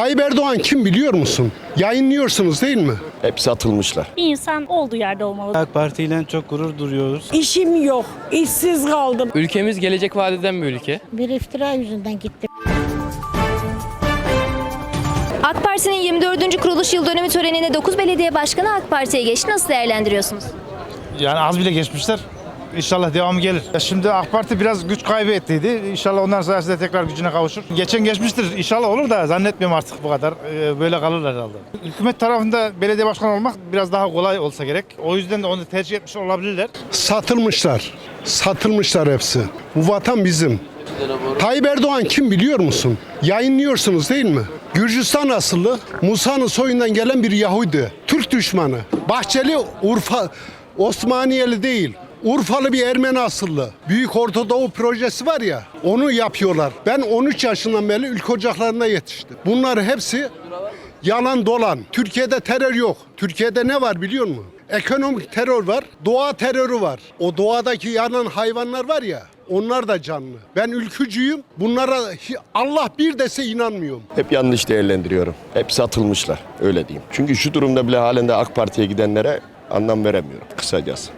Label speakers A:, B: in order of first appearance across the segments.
A: Tayyip Erdoğan kim biliyor musun? Yayınlıyorsunuz değil mi?
B: Hepsi atılmışlar.
C: Bir insan olduğu yerde olmalı.
D: AK Parti ile çok gurur duruyoruz.
E: İşim yok, işsiz kaldım.
F: Ülkemiz gelecek vadeden bir ülke.
G: Bir iftira yüzünden gitti.
H: AK Parti'nin 24. kuruluş yıl dönümü töreninde 9 belediye başkanı AK Parti'ye geçti. Nasıl değerlendiriyorsunuz?
I: Yani az bile geçmişler. İnşallah devamı gelir. Şimdi AK Parti biraz güç kaybettiydi. İnşallah onların sayesinde tekrar gücüne kavuşur. Geçen geçmiştir. İnşallah olur da zannetmiyorum artık bu kadar. Ee, Böyle kalırlar herhalde. Hükümet tarafında belediye başkanı olmak biraz daha kolay olsa gerek. O yüzden de onu tercih etmiş olabilirler.
A: Satılmışlar. Satılmışlar hepsi. Bu vatan bizim. Tayyip Erdoğan kim biliyor musun? Yayınlıyorsunuz değil mi? Gürcistan asıllı Musa'nın soyundan gelen bir Yahudi. Türk düşmanı. Bahçeli Urfa Osmaniyeli değil. Urfalı bir Ermeni asıllı. Büyük Ortadoğu projesi var ya onu yapıyorlar. Ben 13 yaşından beri ülke ocaklarında yetiştim. Bunlar hepsi yalan dolan. Türkiye'de terör yok. Türkiye'de ne var biliyor musun? Ekonomik terör var, doğa terörü var. O doğadaki yanan hayvanlar var ya, onlar da canlı. Ben ülkücüyüm. Bunlara Allah bir dese inanmıyorum.
B: Hep yanlış değerlendiriyorum. Hepsi atılmışlar. Öyle diyeyim. Çünkü şu durumda bile halinde AK Parti'ye gidenlere anlam veremiyorum kısacası.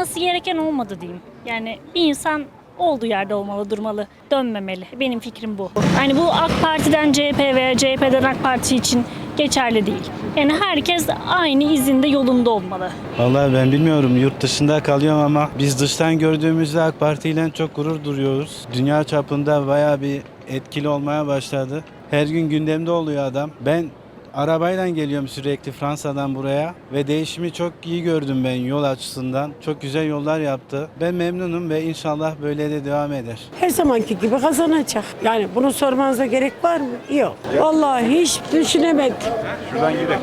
C: Olması gereken olmadı diyeyim. Yani bir insan olduğu yerde olmalı, durmalı, dönmemeli. Benim fikrim bu. Yani bu AK Parti'den CHP veya CHP'den AK Parti için geçerli değil. Yani herkes aynı izinde yolunda olmalı.
D: Vallahi ben bilmiyorum yurt dışında kalıyorum ama biz dıştan gördüğümüzde AK Parti ile çok gurur duruyoruz. Dünya çapında bayağı bir etkili olmaya başladı. Her gün gündemde oluyor adam. Ben arabayla geliyorum sürekli Fransa'dan buraya ve değişimi çok iyi gördüm ben yol açısından. Çok güzel yollar yaptı. Ben memnunum ve inşallah böyle de devam eder.
E: Her zamanki gibi kazanacak. Yani bunu sormanıza gerek var mı? Yok. Vallahi hiç düşünemedim.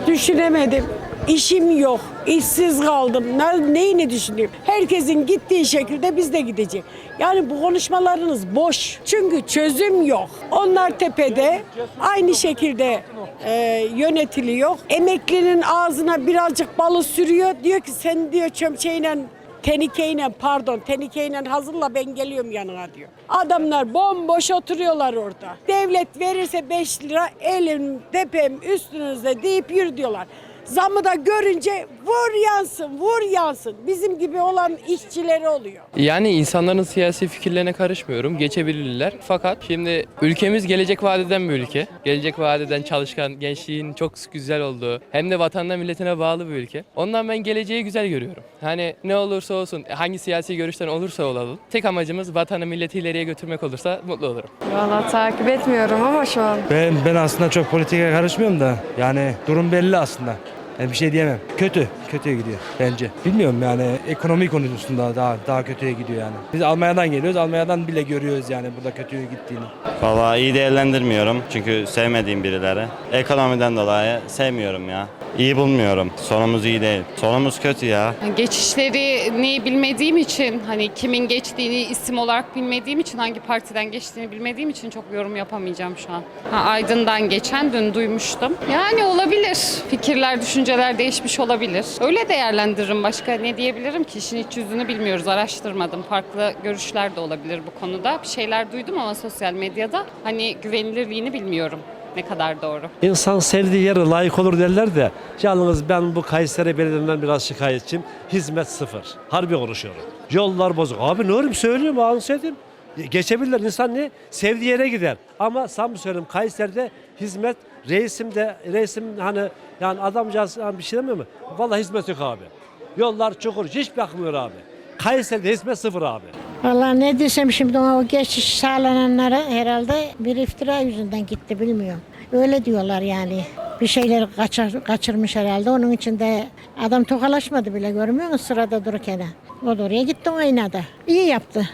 E: Düşünemedim. İşim yok. işsiz kaldım. Ne, neyini düşüneyim? Herkesin gittiği şekilde biz de gidecek. Yani bu konuşmalarınız boş. Çünkü çözüm yok. Onlar tepede aynı şekilde e, yönetiliyor. Emeklinin ağzına birazcık balı sürüyor. Diyor ki sen diyor çömçeyle tenikeyle pardon tenikeyle hazırla ben geliyorum yanına diyor. Adamlar bomboş oturuyorlar orada. Devlet verirse 5 lira elim tepem üstünüzde deyip yürü diyorlar. Zamı da görünce vur yansın, vur yansın. Bizim gibi olan işçileri oluyor.
F: Yani insanların siyasi fikirlerine karışmıyorum. Geçebilirler. Fakat şimdi ülkemiz gelecek vadeden bir ülke. Gelecek vadeden çalışkan, gençliğin çok güzel olduğu, hem de vatanına milletine bağlı bir ülke. Ondan ben geleceği güzel görüyorum. Hani ne olursa olsun, hangi siyasi görüşten olursa olalım. Tek amacımız vatanı, milleti ileriye götürmek olursa mutlu olurum.
J: Valla takip etmiyorum ama şu an.
K: Ben ben aslında çok politikaya karışmıyorum da yani durum belli aslında. Yani bir şey diyemem. Kötü, kötüye gidiyor bence. Bilmiyorum yani ekonomi konusunda daha daha kötüye gidiyor yani. Biz Almanya'dan geliyoruz. Almanya'dan bile görüyoruz yani burada kötüye gittiğini.
L: Valla iyi değerlendirmiyorum çünkü sevmediğim birileri. Ekonomiden dolayı sevmiyorum ya. İyi bulmuyorum. Sonumuz iyi değil. Sonumuz kötü ya.
J: Geçişlerini bilmediğim için hani kimin geçtiğini isim olarak bilmediğim için hangi partiden geçtiğini bilmediğim için çok yorum yapamayacağım şu an. Ha, Aydın'dan geçen dün duymuştum. Yani olabilir. Fikirler, düşünceler değişmiş olabilir. Öyle değerlendiririm. Başka ne diyebilirim ki? İşin iç yüzünü bilmiyoruz. Araştırmadım. Farklı görüşler de olabilir bu konuda. Bir şeyler duydum ama sosyal medyada hani güvenilirliğini bilmiyorum. Ne kadar doğru.
K: İnsan sevdiği yere layık olur derler de yalnız ben bu Kayseri Belediye'den biraz şikayetçiyim. Hizmet sıfır. Harbi konuşuyorum. Yollar bozuk. Abi ne oğlum söylüyorum ağzını söyledim. Geçebilirler. İnsan ne? Sevdiği yere gider. Ama sam söyleyeyim Kayseri'de hizmet reisim de reisim hani yani adamcağız hani bir şey demiyor mu? Vallahi hizmet yok abi. Yollar çukur. Hiç bakmıyor abi. Kayseri'de hizmet sıfır abi.
G: Vallahi ne desem şimdi o geçiş sağlananlara herhalde bir iftira yüzünden gitti bilmiyorum. Öyle diyorlar yani. Bir şeyler kaçır, kaçırmış herhalde. Onun için de adam tokalaşmadı bile görmüyor musun sırada dururken. O da oraya gitti oynadı. İyi yaptı.